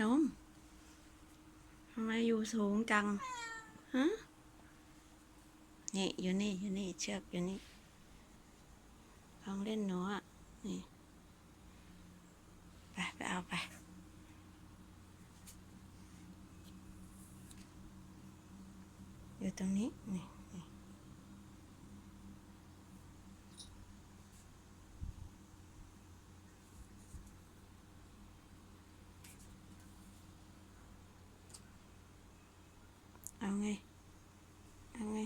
นมทำไมอยู่สูงจัง ฮะ นี่ อยู่นี่ อยู่นี่ เชือกอยู่นี่ลองเล่นหนูอะ นี่ ไป ไปเอาไป อยู่ตรงนี้ นี่นี่ เอาไง เอาไง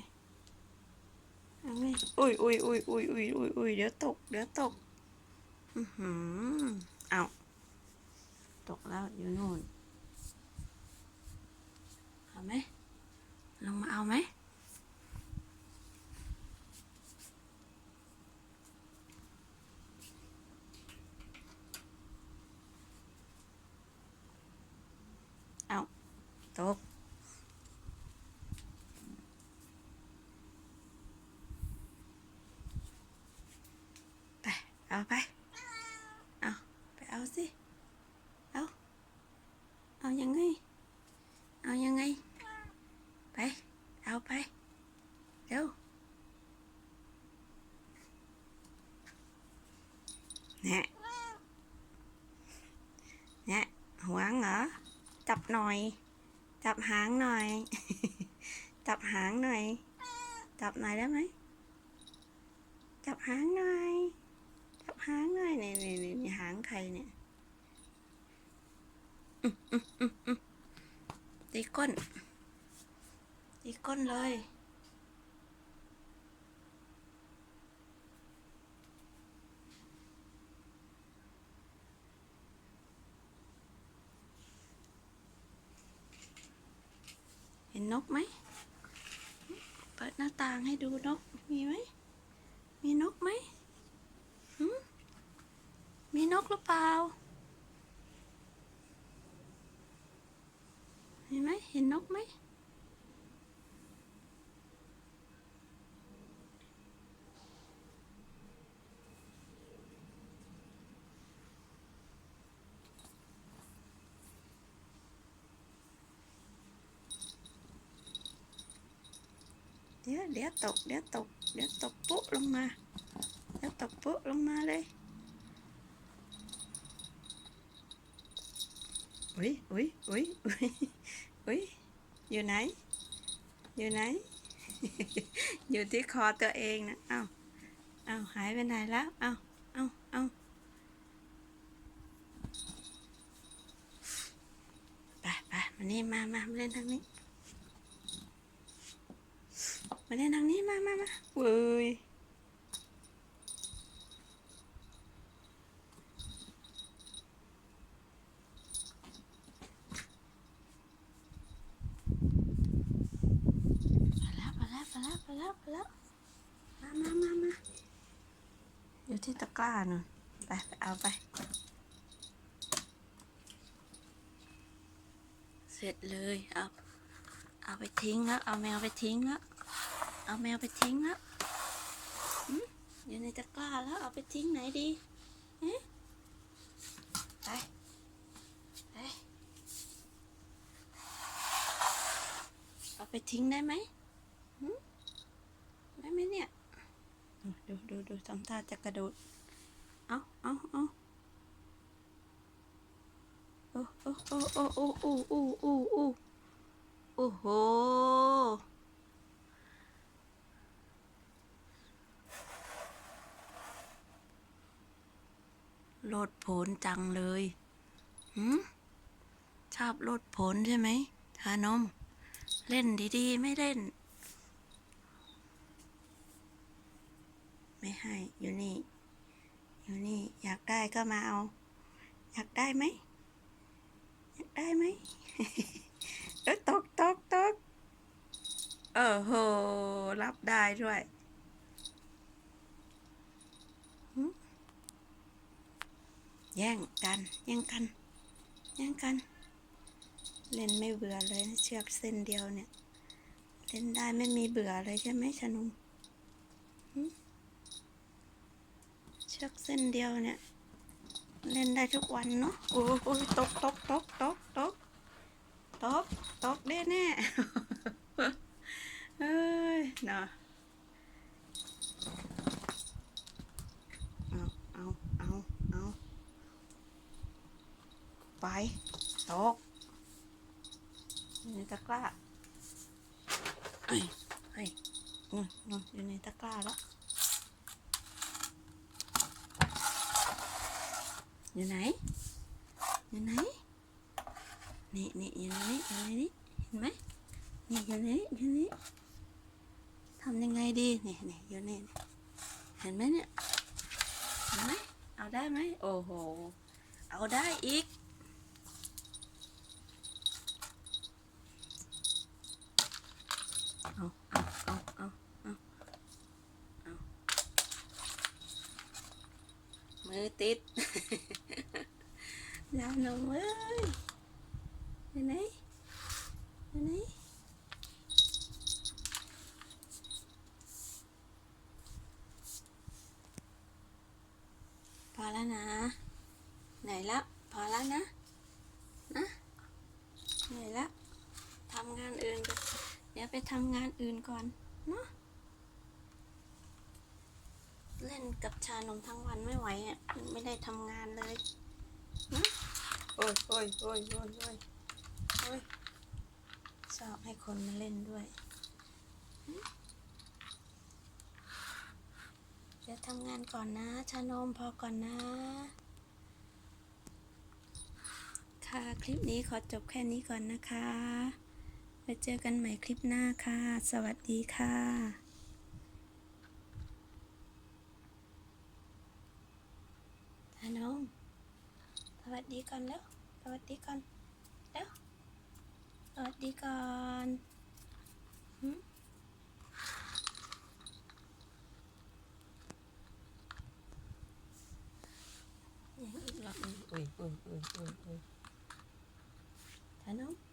เอุ้ยอุ้ยอุ้ยอุ้ยอุ้ยอุ้ยอุ้ยเดี๋ยวตก เดี๋ยวตก อือหือเอาตกแล้วอยู่นู่น เอาไหม ลงมาเอาไหม เอา ตก ไป เอาไป เอาไปเอาสิ เอา เอายังไง เอายังไง ไป เอาไป เร็วเนี่ยเนี่ยหวงเหรอ จับหน่อย จับหางหน่อย จับหางหน่อย จับหน่อยได้ไหม จับหางหน่อย จับหางหน่อยนี่นี่นี่นี่หางใครเนี่ยอืมอืมอืมอืมตีก้นตีก้นเลยเห็นนกไหม เปิดหน้าต่างให้ดูนก มีไหม มีนกไหม มีนกหรือเปล่า เห็นไหมเห็นนกไหมเดี๋ยวเดี๋ยวตก เดี๋ยวตก เดี๋ยวตกปุ๊ลงมา เดี๋ยวตกปุ๊ลงมาเลยอุ้ยอุ้ยอุ้ยอุ้ยอุ้ยอยู่ไหน อยู่ไหน อยู่ที่คอตัวเองนะเอ้าเอ้าหายไปไหนแล้วเอ้าเอ้าเอ้าไปไปมานี่มามามาเล่นทางนี้ มาเล่นทางนี้มามามาเว้ยมาแล้วมา แล้วมาแล้วมาแล้วมาแล้วมามามามาอยู่ที่ตะกร้านู่นไปไปเอาไป เสร็จเลยเอาเอาไปทิ้งแล้วเอาแมวไปทิ้งแล้วเอาแมวไปทิ้งแล้วหึอยู่ในตะกร้าแล้วเอาไปทิ้งไหนดีเอ๊ะไปไปเอาไปทิ้งได้ไหมหึ ได้ไหมเนี่ย ดูดูดูทำท่าจะกระโดด เอาเอาเอาโอ้โอ้โอ้โอ้โอ้โอ้โอ้โอ้โอ้โอ้โหโลดโผนจังเลยหืมชอบโลดโผนใช่ไหมทานม เล่นดีๆ ไม่เล่น ไม่ให้ อยู่นี่ อยู่นี่ อยากได้ก็มาเอา อยากได้ไหม อยากได้ไหมเอ้ยตกตกตกเออโห รับได้ด้วยแย่งกันแย่งกันแย่งกัน เล่นไม่เบื่อเลยนะเชือกเส้นเดียวเนี่ย เล่นได้ไม่มีเบื่อเลยใช่ไหมชนุม เชือกเส้นเดียวเนี่ย เล่นได้ทุกวันเนาะโอ้โหตกตกตกตกตกตกตกแน่แน่เอ้ยเนาะเอาเอาเอาเอาไปตกอยู่ในตะกร้าเอ้ยเฮ้ยนู่นนู่นอยู่ในตะกร้าแล้ว อยู่ไหน อยู่ไหน นี่นี่อยู่ในนี้อยู่ในนี้เห็นไหมนี่อยู่ในนี้อยู่ในนี้ทำยังไงดีนี่นี่อยู่นี่นี่เห็นไหมเนี่ยเห็นไหมเอาได้ไหมโอ้โห เอาได้อีกเอาเอาเอาเอาเอาเอามือติด ยาวนมเอ้ยอยู่ไหนอยู่ไหนพอแล้วนะ ไหนละพอแล้วนะ นะเหนแล้วทำงานอื่นก่อนเดี๋ยวไปทำงานอื่นก่อน เนาะเล่นกับชานมทั้งวันไม่ไหวอะไม่ได้ทำงานเลยนะ โอ้ยโอ้ยโอ้ยโอ้ยโอ้ยโอ้ยชอบให้คนมาเล่นด้วย เดี๋ยวทำงานก่อนนะ ชานมพอก่อนนะ ค่ะ คลิปนี้ขอจบแค่นี้ก่อนนะคะไว้เจอกันใหม่คลิปหน้าค่ะ สวัสดีค่ะฮานมส วัสดีก่อนแล้วสวัสดีก่อนแล้วสวัสดีก่อนหึยังอีกรอบหนึงอุ้ยอุ้ยอุ้ยอุ้ยอุ้ยฮานมเ